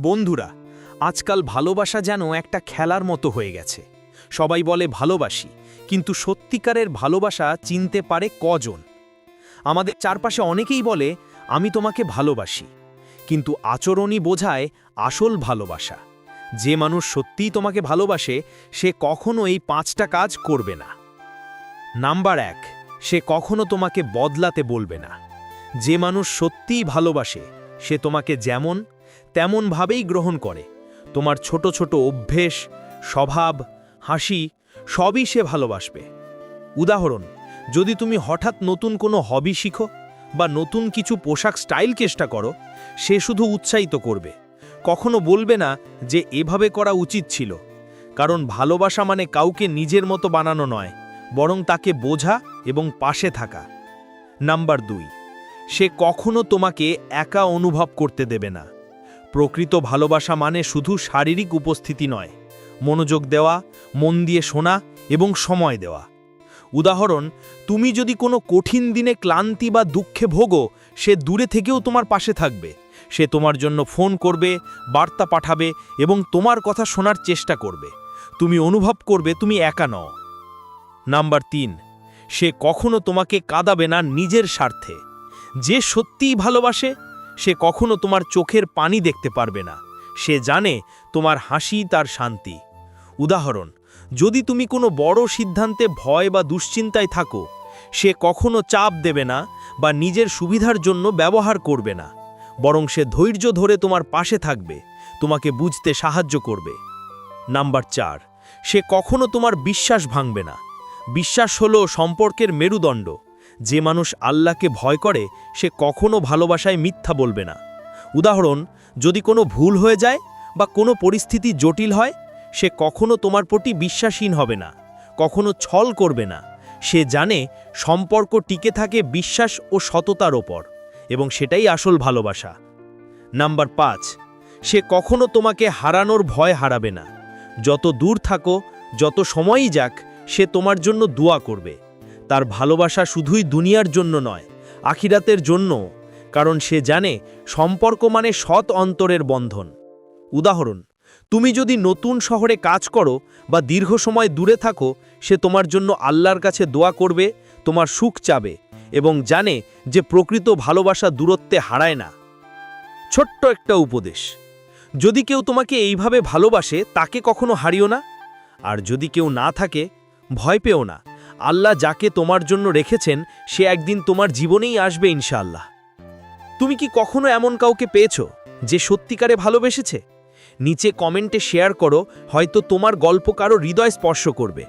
বন্ধুরা, আজকাল ভালোবাসা যেন একটা খেলার মতো হয়ে গেছে। সবাই বলে ভালোবাসি, কিন্তু সত্যিকারের ভালোবাসা চিনতে পারে কজন? আমাদের চারপাশে অনেকেই বলে, আমি তোমাকে ভালোবাসি। কিন্তু আচরণই বোঝায় আসল ভালোবাসা। যে মানুষ সত্যিই তোমাকে ভালোবাসে, সে কখনো এই পাঁচটা কাজ করবে না। নাম্বার এক, সে কখনো তোমাকে বদলাতে বলবে না। যে মানুষ সত্যিই ভালোবাসে, সে তোমাকে যেমন তেমনভাবেই গ্রহণ করে। তোমার ছোট ছোট অভ্যেস, স্বভাব, হাসি, সবই সে ভালোবাসবে। উদাহরণ, যদি তুমি হঠাৎ নতুন কোনো হবি শিখো বা নতুন কিছু পোশাক স্টাইল চেষ্টা করো, সে শুধু উৎসাহিত করবে। কখনো বলবে না যে এভাবে করা উচিত ছিল। কারণ ভালোবাসা মানে কাউকে নিজের মতো বানানো নয়, বরং তাকে বোঝা এবং পাশে থাকা। নাম্বার দুই, সে কখনো তোমাকে একা অনুভব করতে দেবে না। প্রকৃত ভালোবাসা মানে শুধু শারীরিক উপস্থিতি নয়, মনোযোগ দেওয়া, মন দিয়ে শোনা এবং সময় দেওয়া। উদাহরণ, তুমি যদি কোনো কঠিন দিনে ক্লান্তি বা দুঃখে ভোগো, সে দূরে থেকেও তোমার পাশে থাকবে। সে তোমার জন্য ফোন করবে, বার্তা পাঠাবে এবং তোমার কথা শোনার চেষ্টা করবে। তুমি অনুভব করবে তুমি একা নও। নাম্বার তিন, সে কখনো তোমাকে কাঁদাবে না নিজের স্বার্থে। যে সত্যিই ভালোবাসে সে কখনো তোমার চোখের পানি দেখতে পারবে না। সে জানে তোমার হাসি তার শান্তি। উদাহরণ, যদি তুমি কোনো বড় সিদ্ধান্তে ভয় বা দুশ্চিন্তায় থাকো, সে কখনো চাপ দেবে না বা নিজের সুবিধার জন্য ব্যবহার করবে না। বরং সে ধৈর্য ধরে তোমার পাশে থাকবে, তোমাকে বুঝতে সাহায্য করবে। নাম্বার চার, সে কখনো তোমার বিশ্বাস ভাঙবে না। বিশ্বাস হলো সম্পর্কের মেরুদণ্ড। যে মানুষ আল্লাহকে ভয় করে, সে কখনো ভালোবাসায় মিথ্যা বলবে না। উদাহরণ, যদি কোনো ভুল হয়ে যায় বা কোনো পরিস্থিতি জটিল হয়, সে কখনো তোমার প্রতি বিশ্বাসহীন হবে না, কখনো ছল করবে না। সে জানে সম্পর্ক টিকে থাকে বিশ্বাস ও সততার ওপর, এবং সেটাই আসল ভালোবাসা। নাম্বার পাঁচ, সে কখনো তোমাকে হারানোর ভয় হারাবে না। যত দূর থাকো, যত সময়ই যাক, সে তোমার জন্য দোয়া করবে। তার ভালোবাসা শুধুই দুনিয়ার জন্য নয়, আখিরাতের জন্য কারণ সে জানে সম্পর্ক মানে সৎ অন্তরের বন্ধন। উদাহরণ, তুমি যদি নতুন শহরে কাজ করো বা দীর্ঘ সময় দূরে থাকো, সে তোমার জন্য আল্লাহর কাছে দোয়া করবে, তোমার সুখ চাবে এবং জানে যে প্রকৃত ভালোবাসা দূরত্বে হারায় না। ছোট্ট একটা উপদেশ, যদি কেউ তোমাকে এইভাবে ভালোবাসে, তাকে কখনো হারিও না। আর যদি কেউ না থাকে, ভয় পেও না। আল্লাহ যাকে তোমার জন্য রেখেছেন, সে একদিন তোমার জীবনেই আসবে ইনশাআল্লাহ। তুমি কি কখনো এমন কাউকে পেয়েছ যে সত্যিকারে ভালোবেসেছে? নিচে কমেন্টে শেয়ার করো, হয়তো তোমার গল্প কারও হৃদয় স্পর্শ করবে।